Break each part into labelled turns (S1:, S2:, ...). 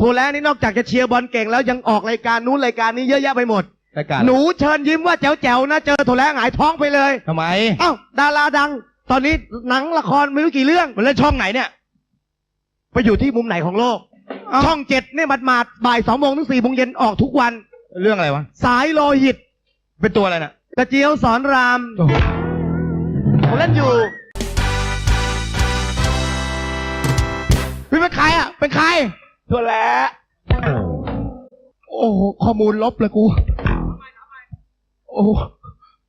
S1: ถั่วแล้วนี่นอกจากจะเชียร์บอลเก่งแล้วยังออกรายการนู้นรายการนี้เยอะแยะไปหมด
S2: รายการ
S1: หนูเชิญยิ้มว่าแจ๋วแจ๋วๆนะเจอถั่วแล้วหงายท้องไปเลย
S2: ทำไม
S1: เอ้าดาราดัง ตอนนี้หนังละครไม่รู้กี่เรื่อง
S2: มันเล่นช่องไหนเนี่ย
S1: ไปอยู่ที่มุมไหนของโลกช่องเจ็ดเนี่ยมาดๆบ่ายสองโมงถึงสี่โมงเย็นออกทุกวัน
S2: เรื่องอะไรวะ
S1: สายโลหิต
S2: เป็นตัวอะไรน่ะ
S1: กระเจียวสอนรามผมเล่นอยู่
S2: พี่เป็นใครอะ เป็นใคร
S1: ตัวแล้ว
S2: โอ้โหข้อมูลลบเลยกู โอ้โห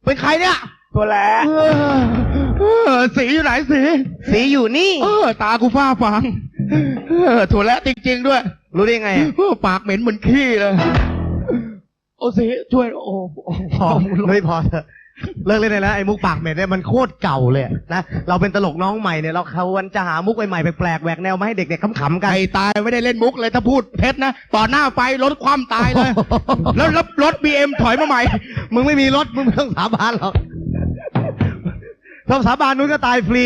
S2: เป็นใครเนี่ย
S1: ตัวแล้ว
S2: เออเออสีอยู่ไหนสี
S1: สีอยู่นี่
S2: เออ ตากูฟ้าฟางเออถั่วแล้วจริง ๆ ด้วย
S1: รู้ได้ไง
S2: เออปากเหม็นเหมือนขี้เลย โอ้สีช่วย โอ้โอ้
S1: พอไม่พอเถอะ เลิกเล่นได้แล้วไอ้มุกปากเหม็นเนี่ยมันโคตรเก่าเลยนะเราเป็นตลกน้องใหม่เนี่ยเราเขาวันจะหามุกใหม่ๆแปลกๆแหวกแนวมาให้เด็กๆขำๆกัน
S2: ไก่ตายไม่ได้เล่นมุกเลยถ้าพูดเพชรนะต่อหน้าไฟรถคว่ำตายเลย แล้วแล้วรถบีเอ็มถอยมาใหม่
S1: มึงไม่มีรถมึงไม่ต้องสาบานหรอกถ้าสาบานนู้นก็ตายฟรี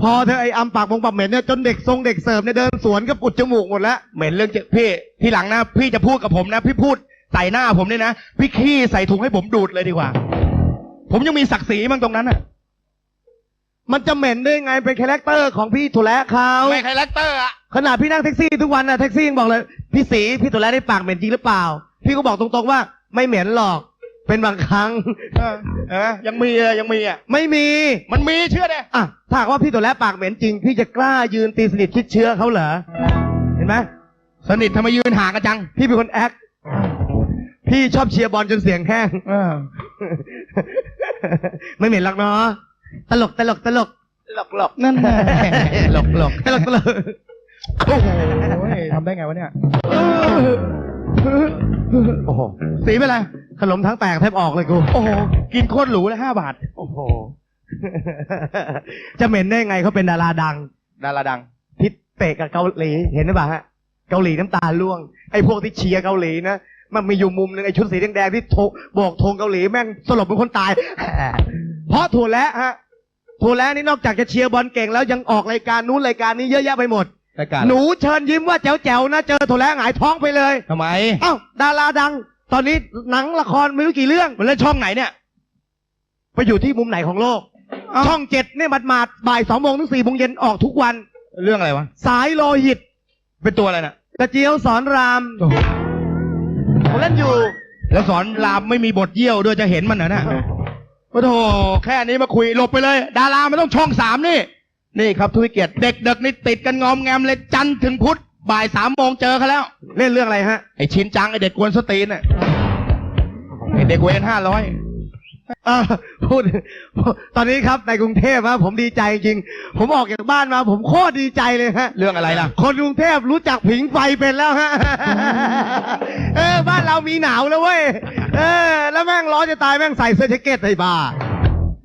S1: พอเธอไอ้อำปากมงปากเหม็นเนี่ยจนเด็กทรงเด็กเสิร์ฟเนี่ยเดินสวนก็ปุดจมูกหมดแล้ว
S2: เหม็นเรื่องเจ๊พี่ทีหลังนะพี่จะพูดกับผมนะ พี่พูด ใส่หน้าผมเนี่ยนะพี่ขี้ใส่ถุงให้ผมดูดเลยดีกว่า ผมยังมีศักดิ์ศรีมั้งตรงนั้นอะ
S1: มันจะเหม็นได้ไงเป็นคาแรคเตอร์ของพี่ถั่วและเขา
S2: ไม่ใครแรคเตอร์อะ
S1: ขนาดพี่นั่งแท็กซี่ทุกวันนะแท็กซี่ยังบอกเลย พี่สีพี่ถั่วและได้ปากเหม็นจริงหรือเปล่า พี่ก็บอกตรงๆว่า ไม่เหม็นหรอก เป็นบางครั้ง
S2: เออเออยังมีอะยังมีอะ
S1: ไม่มี
S2: มันมีเชื่อเด้
S1: อะถ้าหากว่าพี่ถั่วและปากเหม็นจริง พี่จะกล้ายืนตีสนิทชิดเชื้อเขาเหรอเห็นไหม
S2: สนิททำไมยืนห่างกันจัง
S1: พี่เป็นคนแอค พี่ชอบเชียร์บอลจนเสียงแห้ง
S2: เออ
S1: ไม่เหม็นหรอกเนาะตลกตลกตลก
S2: หลอกหลอกนั่นแหละหลอกหลอก
S1: ตลกตลก
S2: โอ้โหทำได้ไงวะเนี่ย
S1: โอ้โห
S2: สีเป็นไร
S1: ขนมทั้งแตกแทบออกเลยกู
S2: โอ้โห กินโคตรหรูเลยห้าบาท
S1: โอ้โห จะเหม็นได้ไงเขาเป็นดาราดัง
S2: ดาราดัง
S1: ที่เตะกับเกาหลี เห็นหรือเปล่าฮะ เกาหลีน้ำตาล่วง ไอ้พวกที่เชียร์เกาหลีนะ มันมีอยู่มุมหนึ่งไอ้ชุดสีแดงๆที่โทโบอกธงเกาหลีแม่งสลบเป็นคนตาย เพราะถั่วแล้วฮะถั่วแล้วนี่นอกจากจะเชียร์บอลเก่งแล้วยังออกรายการนู้นรายการนี้เยอะแยะไปหมด
S2: รายการ
S1: หนูเชิญยิ้มว่าแจ๋วแจ๋วๆนะเจอถั่วแล้วหงายท้องไปเลย
S2: ทำไม
S1: เอ้าดาราดัง ตอนนี้หนังละครไม่รู้กี่เรื่อง
S2: มันเล่นช่องไหนเนี่ย
S1: ไปอยู่ที่มุมไหนของโลก ช่องเจ็ดเนี่ยมาดๆบ่ายสองโมงถึงสี่โมงเย็นออกทุกวัน
S2: เรื่องอะไรวะ
S1: สายโลหิต
S2: เป็นตัวอะไรน่ะ
S1: กระเจียวสอนราม ผมเล่นอยู่
S2: แล้วสอนรามไม่มีบทเยี่ยวด้วยจะเห็นมันเหรอน่ะโอ้โหแค่นี้มาคุยหลบไปเลย ดาราไม่ต้องช่องสามนี่ นี่ครับทุยเกียรติเด็กเด็กนี่ติดกันงอมแงมเลยจันทร์ถึงพุธบ่ายสามโมงเจอเขาแล้ว
S1: เล่นเรื่องอะไรฮะ
S2: ไอชินจังไอเด็กกวนสตรีนน่ะไอเด็กเวนห้าร้อย
S1: เออพูด ตอนนี้ครับในกรุงเทพฮะผมดีใจจริง ผมออกจากบ้านมา ผมโคตรดีใจเลยฮะ
S2: เรื่องอะไรล่ะ
S1: คนกรุงเทพรู้จักผิงไฟเป็นแล้วฮะ เออบ้านเรามีหนาวแล้วเว้ย เออ แล้วแม่งร้อนจะตายแม่งใส่เสื้อแจ็คเก็ตไอ้บ้า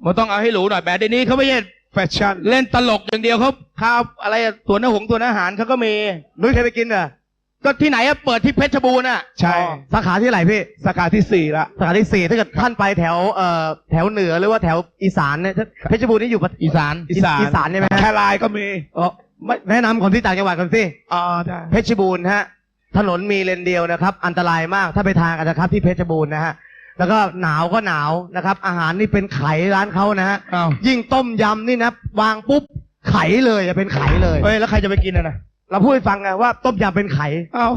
S2: มันต้องเอาให้หรูหน่อยแบบเดี๋ยวนี้เขาไม่ใช่แฟชั่น เล่นตลกอย่างเดียวเขาข้าวอะไรอะตัวนอาหงตัวนอาหารเขาก็มี
S1: นุ้ยเคยไปกินเหรอ
S2: ก็ที่ไหนอะเปิดที่เพชรบูรณ์อะ
S1: อ๋อสาขาที่ไหนพี่
S2: สาขาที่สี่ละ
S1: สาขาที่สี่ถ้าเกิดท่านไปแถวเอ่อแถวเหนือหรือว่าแถวอีสานเนี่ยถ้าเพชรบูรณ์นี่อยู่ปะ
S2: อีสาน
S1: อีสานอีสานใช่ไหมฮะ
S2: แค่ลายก็มี
S1: เออไม่แนะนำคนที่ต่างจังหวัดกันสิ
S2: อ๋อได้
S1: เพชรบูรณ์ฮะ ถนนมีเลนเดียวนะครับ อันตรายมากถ้าไปทางกันนะครับที่เพชรบูรณ์นะฮะ แล้วก็หนาวก็หนาวนะครับ อาหารนี่เป็นไขร้านเขานะฮะ
S2: อ้าว
S1: ยิ่งต้มยำนี่นะวางปุ๊บไขเลยอะเป็นไขเลย
S2: เฮ้ยแล้วใครจะไปกินอะนะ
S1: เราพูดให้ฟังไงว่าต้มยำเป็นไข
S2: อ้าว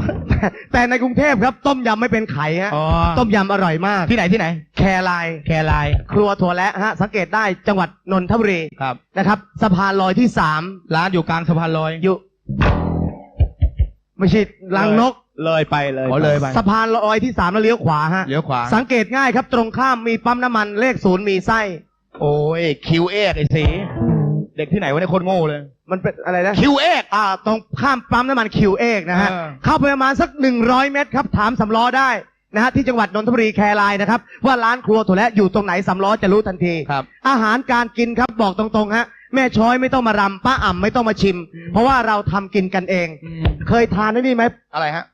S1: แต่ในกรุงเทพครับ ต้มยำไม่เป็นไขฮะ
S2: อ๋อ
S1: ต้มยำอร่อยมาก
S2: ที่ไหนที่ไหน
S1: แคราย
S2: แค่ลาย
S1: ครัวถั่วและฮะ สังเกตได้จังหวัดนนทบุรี
S2: ครับ
S1: นะครับสะพานลอยที่สาม
S2: ร้านอยู่กลางสะพานลอย
S1: อยู่ ไม่ใช่ลังนก
S2: เลยไปเลยอ๋อเลยไป
S1: สะพานลอยที่สามแล้วเลี้ยวขวาฮะ
S2: เลี้ยวขวา
S1: สังเกตง่ายครับ ตรงข้ามมีปั๊มน้ำมันเลขศูนย์มีไส้
S2: โอ้ยคิวเอกไอ้สี เด็กที่ไหนวะเนี่ยโคตรโง่เลย
S1: มันเป็นอะไรนะ
S2: คิวเอก
S1: อ่าตรงข้ามปั๊มน้ำมันคิวเอกนะฮะ
S2: เออ
S1: เข้าไปประมาณสักหนึ่งร้อยเมตรครับ ถามสำล้อได้นะฮะที่จังหวัดนนทบุรีแครายนะครับ ว่าร้านครัวถั่วและอยู่ตรงไหนสำล้อจะรู้ทันที
S2: ครับ
S1: อาหารการกินครับบอกตรงๆฮะแม่ช้อยไม่ต้องมารำป้าอ่ำไม่ต้องมาชิม เพราะว่าเราทำกินกันเอง เคยทานได้นี่ไหม
S2: อะไรฮะ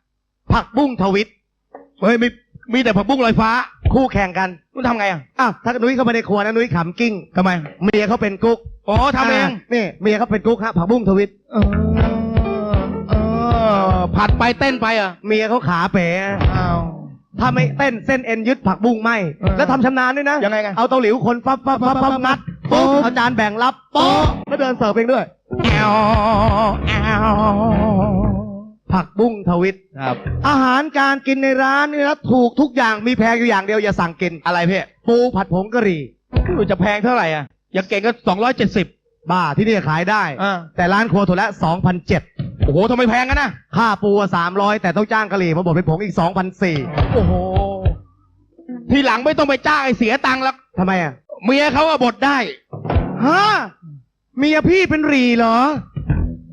S1: ผักบุ้งทวิต
S2: เฮ้ยมีมีแต่ผักบุ้งลอยฟ้า
S1: คู่แข่งกัน
S2: คุณทำไไงอะ
S1: อ้าวถ้านุ้ยเข้ามาในครัวนะนุ้ยขำกิ้ง
S2: ทำไม
S1: เมียเขาเป็นกุ๊ก
S2: อ๋อทำเองา
S1: นี่เมียเขาเป็นกุ๊กฮะผักบุ้งทวิต
S2: เออเออผัดไปเต้นไปเหรอะ
S1: เมียเขาขาเป๋
S2: อ้าว
S1: ถ้าไม่เต้นเส้นเอ็นยึดผักบุ้งไหม
S2: เออ
S1: แล้วทำชำนาญด้วยนะ
S2: ยังไงไง
S1: เอาเตาหลิวคนปั๊บปั๊บปั๊บปั๊บงัดปุ๊บเอาจานแบ่งรับโป๊ะแล้วเดินเสิร์ฟเองด้วย
S2: แอวแอว
S1: ผักบุ้งทวิต
S2: ครับ
S1: อาหารการกินในร้านนี่นะถูกทุกอย่างมีแพงอยู่อย่างเดียวอย่าสั่งกิน
S2: อะไรพี่
S1: ปูผัดผงกะหรี่
S2: ไม่รู้จะแพงเท่าไหร่อะยังเก่งก็สองร้อยเจ็ดสิบ
S1: บ้าที่นี่ขายได้
S2: อ่า
S1: แต่ร้านครัวถั่วละ2,007
S2: โอ้โหทำไมแพงกันนะ
S1: ค่าปูสามร้อยแต่ต้องจ้างกะหรี่มาบดเป็นผงอีก2,004
S2: โอ้โห ทีหลังไม่ต้องไปจ้างไอ้เสียตังค์แล้ว
S1: ทำไมอะ
S2: เมียเขาอะบดได้
S1: ฮะเมียพี่เป็นหรีเหรอ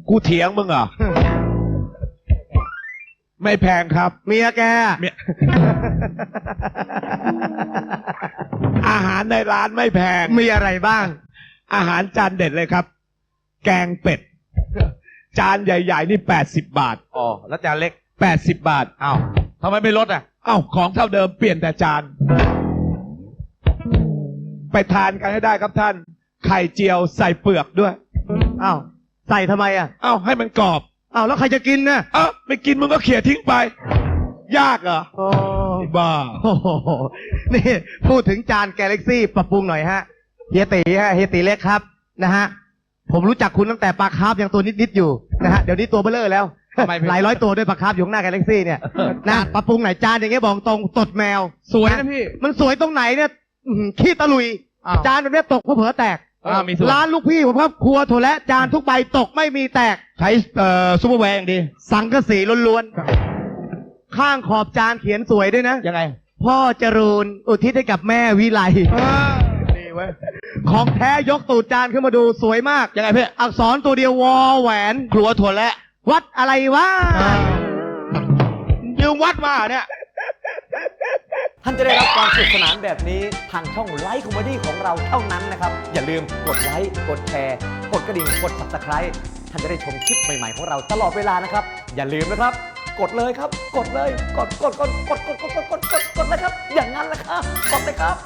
S3: กูเถียงมึงเหรอ ไม่แพงครับ
S1: เมียแก
S3: เมีย อาหารในร้านไม่แพง
S1: มีอะไรบ้าง
S3: อาหารจานเด็ดเลยครับ แกงเป็ด จานใหญ่ ๆ นี่แปดสิบบาท
S1: อ๋อแล้วจานเล็ก
S3: แปดสิบบาท
S1: อ้าวทำไมไม่ลดอะ
S3: เอ้าของเท่าเดิมเปลี่ยนแต่จาน ไปทานกันให้ได้ครับท่าน ไข่เจียวใส่เปลือกด้วย
S1: อ้าวใส่ทำไมอะ
S3: เอ้าให้มันกรอบ
S1: อ้าวแล้วใครจะกินน่ะ
S3: เอ้าไม่กินมึงก็เขี่ยทิ้งไป ยากเหรอ
S1: โอ้
S3: ไอ้บ้า
S1: โหนี่พูดถึงจานแกเล็กซี่ปรับปรุงหน่อยฮะเฮียตีฮะเฮียตีเล็กครับนะฮะผมรู้จักคุณตั้งแต่ปลาคาร์ฟยังตัวนิดๆอยู่นะฮะเดี๋ยวนี้ตัวเบลเลอร์แล้ว
S2: ทำไมพี่
S1: หลายร้อยตัวด้วยปลาคาร์ฟอยู่ข้างหน้าแกเล็กซี่เนี่ยนะปรับปรุงไหนอยจานอย่างเงี้ยบอกตรงตดแมว
S2: สวยนะพี่
S1: มันสวยตรงไหนเนี่ยอื้อหือขี้ตะลุย
S2: อ้าว
S1: จานแบบเนี้ยตกเพราะเผลอแตก
S2: อ้าวมีส่วน
S1: ร้านลูกพี่ผมครับครัวถั่วและจานทุกใบตกไม่มีแตก
S2: ใช้เอ่อซูเปอร์แวร์อย่างดี
S1: สังกะสีล้วนๆ ข้างขอบจานเขียนสวยด้วยนะ
S2: ยังไง
S1: พ่อจรูนอุทิศให้กับแม่วิไล
S2: ดีเว้ย
S1: ของแท้ยกตูดจานขึ้นมาดูสวยมาก
S2: ยังไงพี่
S1: อักษรตัวเดียววอแหวน
S2: ครัวถั่วและ
S1: วัดอะไรวะ
S2: ยืมวัดมาเนี่ย
S4: ท่านจะได้รับความสนุกสนานแบบนี้ทางช่องไลฟ์คอมเมดี้ของเราเท่านั้นนะครับ อย่าลืมกดไลค์กดแชร์ กดกระดิ่งกด subscribe ท่านจะได้ชมคลิปใหม่ๆของเราตลอดเวลานะครับ อย่าลืมนะครับ กดเลยครับ กดเลย กดกดกดกดกดกดกดกดกดเลยครับ อย่างนั้นแหละครับ กดเลยครับ